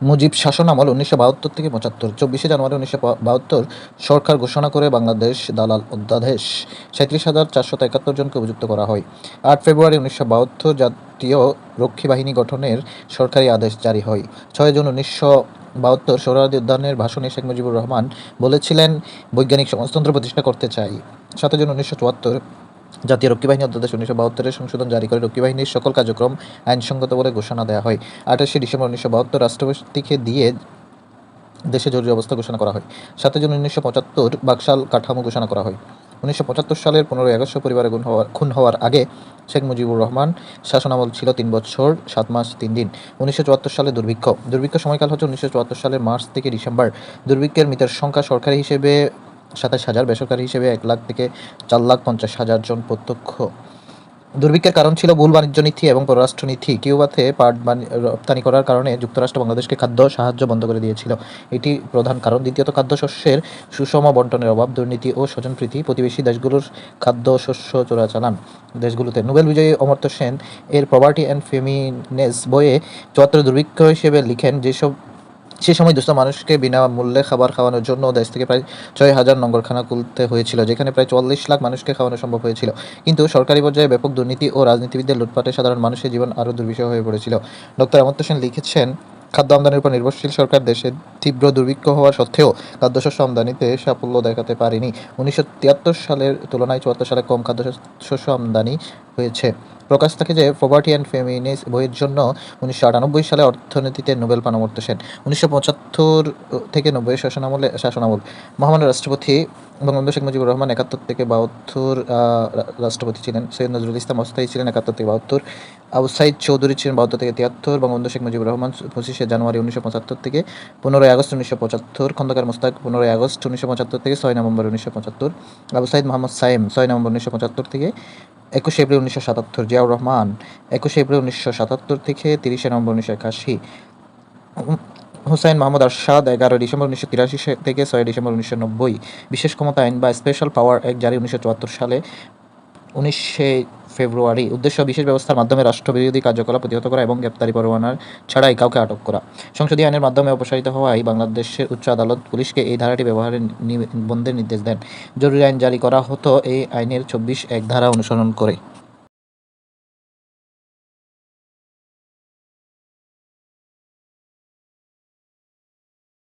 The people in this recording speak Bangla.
মুজিব শাসন আমল উনিশশো বাহাত্তর থেকে পঁচাত্তর। চব্বিশে জানুয়ারি উনিশশো বাহাত্তর সরকার ঘোষণা করে বাংলাদেশ দালাল অধ্যাদেশ। সাঁত্রিশ হাজার চারশত একাত্তর জনকে অভিযুক্ত করা হয়। আট ফেব্রুয়ারি উনিশশো বাহাত্তর জাতীয় রক্ষী বাহিনী গঠনের সরকারি আদেশ জারি হয়। ছয় জুন উনিশশো বাহাত্তর সৌরাদি উদ্যানের ভাষণে শেখ মুজিবুর রহমান বলেছিলেন, বৈজ্ঞানিক সমাজতন্ত্র প্রতিষ্ঠা করতে চাই। সাত জুন উনিশশো চুয়াত্তর জাতীয় রক্ষী বাহিনী অধ্যাদেশ উনিশশো বাহাত্তরের সংশোধন জারি করে রক্ষী বাহিনীর সকল কার্যক্রম আইনসঙ্গত বলে ঘোষণা দেওয়া হয়। আঠাশে ডিসেম্বর উনিশশো বাহাত্তর রাষ্ট্রপতিকে দিয়ে দেশে জরুরি অবস্থা ঘোষণা করা হয়। সাতই জুন উনিশশো পঁচাত্তর বাকশাল কাঠামো ঘোষণা করা হয়। উনিশশো পঁচাত্তর সালের পনেরোই আগস্ট পরিবারে খুন হওয়ার খুন হওয়ার আগে শেখ মুজিবুর রহমান শাসনামল ছিল তিন বছর, সাত মাস, তিন দিন। উনিশশো চুয়াত্তর সালে দুর্ভিক্ষ। দুর্ভিক্ষ সময়কাল হচ্ছে উনিশশো চুয়াত্তর সালের মার্চ থেকে ডিসেম্বর। দুর্ভিক্ষের মৃতের সংখ্যা সরকারি হিসেবে সাতাশ হাজার বেসরকারি হিসেবে এক লাখ থেকে চার লাখ পঞ্চাশ হাজার জন প্রত্যক্ষ। দুর্ভিক্ষের কারণ ছিল ভুল বাণিজ্য নীতি এবং পররাষ্ট্র নীতি। কিউবাতে পাট রপ্তানি করার কারণে যুক্তরাষ্ট্র বাংলাদেশকে খাদ্য সাহায্য বন্ধ করে দিয়েছিল। এটি প্রধান কারণ। দ্বিতীয়ত, খাদ্যশস্যের সুষম বন্টনের অভাব, দুর্নীতি ও স্বজনপ্রীতি। প্রতিবেশী দেশগুলোর খাদ্যশস্য চোরাচালান। দেশগুলোতে নোবেল বিজয়ী অমর্ত্য সেন এর প্রভার্টি অ্যান্ড ফেমিনেস বইয়ে চুয়াত্তর দুর্ভিক্ষ হিসেবে লিখেন, যেসব সে সময় দুস্থ মানুষকে বিনামূল্যে খাবার খাওয়ানোর জন্য দেশ থেকে প্রায় ছয় হাজার নঙ্গরখানা খুলতে হয়েছিল, যেখানে প্রায় চল্লিশ লাখ মানুষকে খাওয়ানো সম্ভব হয়েছিল। কিন্তু সরকারি পর্যায়ে ব্যাপক দুর্নীতি ও রাজনীতিবিদদের লুটপাটে সাধারণ মানুষের জীবন আরও দুর্বিষহ হয়ে পড়েছিল। ডক্টর অমর্ত্য সেন লিখেছেন, খাদ্য আমদানির উপর নির্ভরশীল সরকার দেশে তীব্র দুর্ভিক্ষ হওয়া সত্ত্বেও খাদ্যশস্য আমদানিতে সাফল্য দেখাতে পারেনি। উনিশশো তিয়াত্তর সালের তুলনায় চুয়াত্তর সালে কম খাদ্যশস্য আমদানি হয়েছে। প্রকাশ থাকে যে প্রভার্টি অ্যান্ড ফেমিনিস বইয়ের জন্য উনিশশো আটানব্বই সালে অর্থনীতিতে নোবেল পান সেন। উনিশশো পঁচাত্তর থেকে নব্বই শাসনামলে শাসনামল। মহামান্য রাষ্ট্রপতি বঙ্গবন্ধু শেখ মুজিবুর রহমান একাত্তর থেকে বাহাত্তর রাষ্ট্রপতি ছিলেন। সৈয়দ নজরুল ইসলাম অস্থায়ী ছিলেন একাত্তর থেকে বাহাত্তর। আবু সাইদ চৌধুরী ছিলেন বাহাত্তর থেকে তিয়াত্তর। বঙ্গবন্ধু শেখ মুজিবুর রহমান পঁচিশে জানুয়ারি উনিশশো পঁচাত্তর থেকে পনেরোই আগস্ট উনিশশো পঁচাত্তর। খন্দকার মোস্তাক পনেরোই আগস্ট উনিশশো পঁচাত্তর থেকে ছয় নভেম্বর উনিশশো পঁচাত্তর। আবু সাইদ মোহাম্মদ সাইম ছয় নভেম্বর উনিশশো পঁচাত্তর থেকে একুশে এপ্রিল উনিশশো সাতাত্তর, জিয়াউর রহমান। একুশে এপ্রিল উনিশশো সাতাত্তর থেকে তিরিশে নভেম্বর উনিশশো একাশি। হুসাইন মাহমুদ আরশাদ, এগারো ডিসেম্বর উনিশশো তিরাশি থেকে ছয় ডিসেম্বর উনিশশো নব্বই। বিশেষ ক্ষমতা আইন বা স্পেশাল পাওয়ার অ্যাক্ট জারি উনিশশো চুয়াত্তর সালে। উনিশে ফেব্রুয়ারি। উদ্দেশ্য, বিশেষ ব্যবস্থার মাধ্যমে রাষ্ট্রবিরোধী কার্যকলাপ প্রতিহত করা এবং গ্রেপ্তারি পরোয়ানার ছাড়াই কাউকে আটক করা। সংসদীয় আইনের মাধ্যমে অপসারিত হওয়ায় বাংলাদেশের উচ্চ আদালত পুলিশকে এই ধারাটি ব্যবহারের বন্ধের নির্দেশ দেন। জরুরি আইন জারি করা হতো এই আইনের চব্বিশ এক ধারা অনুসরণ করে।